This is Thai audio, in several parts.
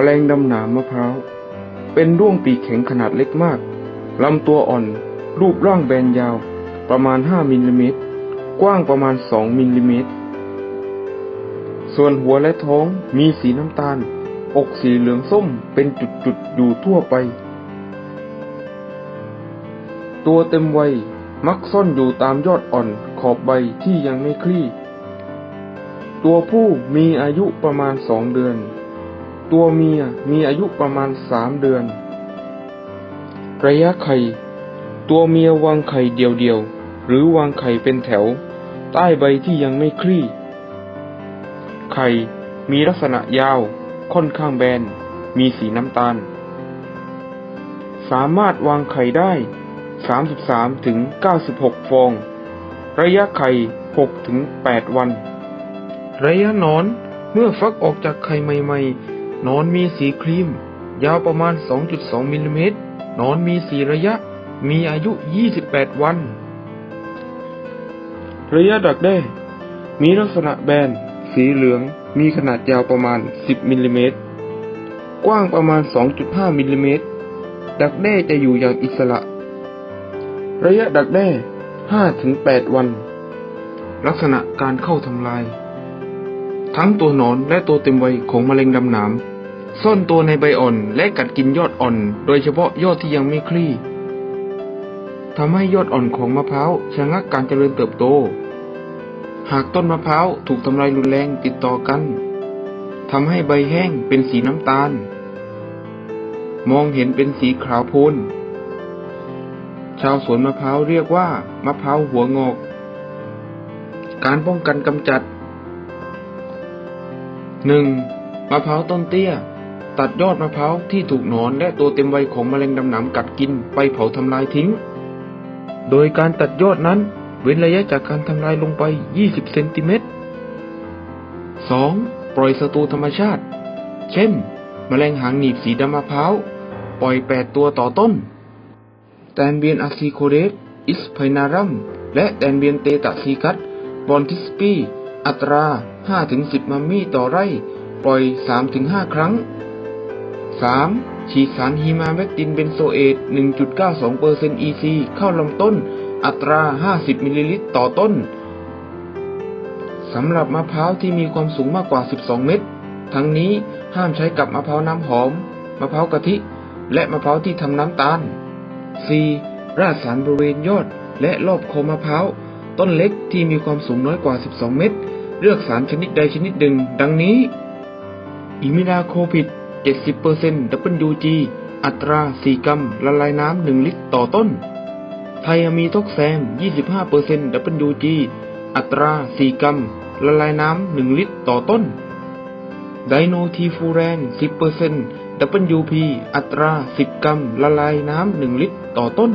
แมลงดำหนามมะพร้าว เป็นด้วงปีกแข็งขนาดเล็กมากลำตัวอ่อน รูปร่างแบนยาว ประมาณ 5มิลลิเมตร กว้างประมาณ 2มิลลิเมตร ส่วนหัวและท้องมีสีน้ำตาล อกสีเหลืองส้มเป็นจุดๆอยู่ทั่วไป ตัวเต็มวัยมักซ่อนอยู่ตามยอดอ่อนขอบใบที่ยังไม่คลี่ ตัวผู้มีอายุประมาณสองเดือน ตัวเมียมีอายุประมาณสามเดือน ระยะไข่ ตัวเมียวางไข่เดี่ยวๆ หรือวางไข่เป็นแถว ใต้ใบที่ยังไม่คลี่ ไข่มีลักษณะยาว ค่อนข้างแบน มีสีน้ำตาล สามารถวางไข่ได้ 33ถึง96ฟอง ระยะไข่6ถึง8วัน ระยะนอนเมื่อฟักออกจากไข่ใหม่ ๆ นอนมีสีครีม ยาวประมาณ 2.2มิลลิเมตรหนอนมีสีระยะ มีอายุ 28 วัน ระยะดักแด้ มีลักษณะแบน สีเหลือง มีขนาดยาวประมาณ 10มิลลิเมตร กว้างประมาณ 2.5มิลลิเมตร ดักแด้จะอยู่อย่างอิสระ ระยะดักแด้ 5-8 วัน ลักษณะการเข้าทำลาย ทั้งตัวหนอนและตัวเต็มวัยของมะเร็งดำหนามซ่อนตัวในใบอ่อนและกัดกินยอดอ่อน โดยเฉพาะยอดที่ยังไม่คลี่ทำให้ยอดอ่อนของมะพร้าวชะงักการเจริญเติบโต หากต้นมะพร้าวถูกทำลายรุนแรงติดต่อกันทำให้ใบแห้งเป็นสีน้ำตาล มองเห็นเป็นสีขาวโพลนชาวสวนมะพร้าวเรียกว่ามะพร้าวหัวงอก การป้องกันกำจัด 1. มะพร้าวต้นเตี้ย ตัดยอดมะพร้าวที่ถูกหนอนและตัวเต็มวัยของแมลงดำหนามกัดกินไปเผาทำลายทิ้ง โดยการตัดยอดนั้นเว้นระยะจากการทำลายลงไป 20 เซนติเมตร 2. ปล่อยศัตรูธรรมชาติ เช่น แมลงหางหนีบสีดำมะพร้าว ปล่อย 8 ตัวต่อต้น แตนเบียนอะซิโคเดสอิสไพนารัม และแตนเบียนเตตะซีกัสบอนทิสปี อัตรา 5-10 มัมมี่ต่อไร่ ปล่อย 3-5 ครั้ง 3. ฉีดสารฮีมาแมกตินเบนโซเอต1.92% EC เข้าลำต้น อัตรา 50 มิลลิลิตรต่อต้น สำหรับมะพร้าวที่มีความสูงมากกว่า 12 เมตร ทั้งนี้ห้ามใช้กับมะพร้าวน้ำหอม มะพร้าวกะทิ และมะพร้าวที่ทำน้ำตาล 4. ราดสารบริเวณยอด และรอบโคนมะพร้าว ต้นเล็กที่มีความสูงน้อยกว่า 12 เมตร เลือกสารชนิดใดชนิดหนึ่ง ดังนี้ อิมิดาโคพิด 70% WG อัตรา 4 กรัม ละลายน้ำ 1 ลิตรต่อต้น ไทอะมีท็อกแซม 25% WG อัตรา 4 กรัม ละลายน้ำ 1 ลิตรต่อต้น ไดโนทีฟูแรน 10% WP อัตรา 10 กรัม ละลายน้ำ 1 ลิตรต่อต้น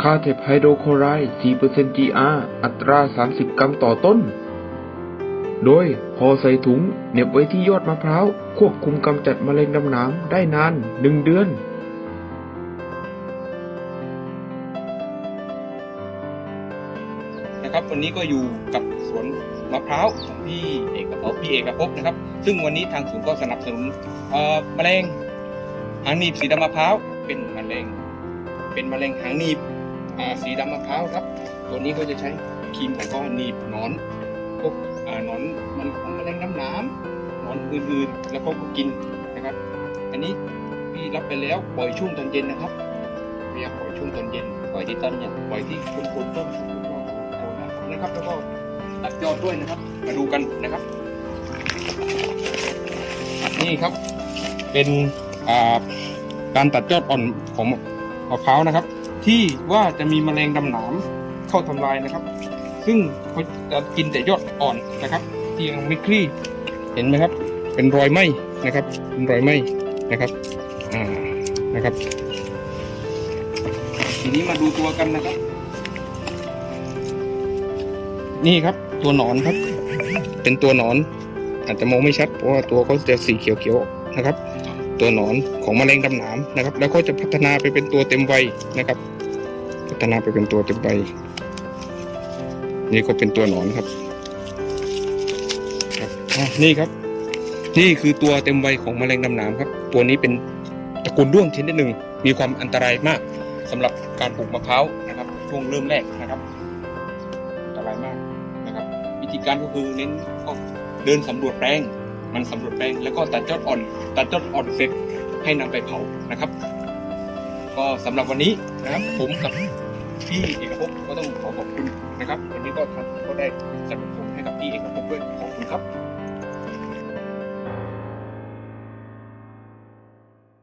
คาเทปไฮโดรโคไรด์ 4% GR อัตรา 30 กรัมต่อต้น โดยห่อใส่ถุงเหน็บไว้ที่ยอดมะพร้าว ควบคุมกำจัดแมลงดำหนามได้นาน 1 เดือน นะครับ วันนี้ก็อยู่กับสวนมะพร้าวของพี่เอกภพพี่เอกภพนะครับ ซึ่งวันนี้ทางศูนย์ก็สนับสนุนเอ่อแมลงหางหนีบสีดำมะพร้าว เป็นแมลงเป็นแมลงหางหนีบ สีดำมะพร้าวครับ ตัวนี้ก็จะใช้ครีมของก็หนีบหนอนพวกอ่าหนอนมันของแมลงน้ำหนามหนอนอื่นๆ แล้วก็กินนะครับ อันนี้พี่รับไปแล้วปล่อยช่วงตอนเย็นนะครับพยายามปล่อยช่วงตอนเย็นปล่อยที่ต้นเนี่ยปล่อยที่คนคนต้นเอานะครับแล้วก็ตัดยอดด้วยนะครับ มาดูกันนะครับ นี่ครับเป็นการตัดยอดอ่อนของมะพร้าวนะครับ ที่ว่าจะมีแมลงดำหนามเข้าทำลายนะครับ ซึ่งเขาจะกินแต่ยอดอ่อนนะครับ ที่ยังไม่คลี่เห็นไหมครับ เป็นรอยไหมนะครับเป็นรอยไหมนะครับอ่านะครับ ทีนี้มาดูตัวกันนะครับ นี่ครับตัวหนอนครับ เป็นตัวหนอน อาจจะมองไม่ชัดเพราะว่าตัวเขาจะสีเขียวๆนะครับ ตัวหนอนของแมลงดำหนามนะครับ แล้วก็จะพัฒนาไปเป็นตัวเต็มใบนะครับ พัฒนาไปเป็นตัวเต็มใบนี่ก็เป็นตัวหนอนครับครับนี่ครับ นี่คือตัวเต็มวัยของแมลงดำน้ำครับ ตัวนี้เป็นตระกูลด้วงชนิดหนึ่งมีความอันตรายมากสำหรับการปลูกมะพร้าวนะครับ ช่วงเริ่มแรกนะครับอันตรายมากนะครับ วิธีการก็คือเน้นก็เดินสำรวจแปลง มันสำรวจแปลงแล้วก็ตัดยอดอ่อน ตัดยอดอ่อนเสร็จให้นำไปเผานะครับ ก็สำหรับวันนี้นะครับผมกับพี่เอกภพก็ต้องขอขอบคุณนะครับวันนี้ก็ทำก็ได้สนับสนุนให้กับพี่เอกภพด้วยขอบคุณครับ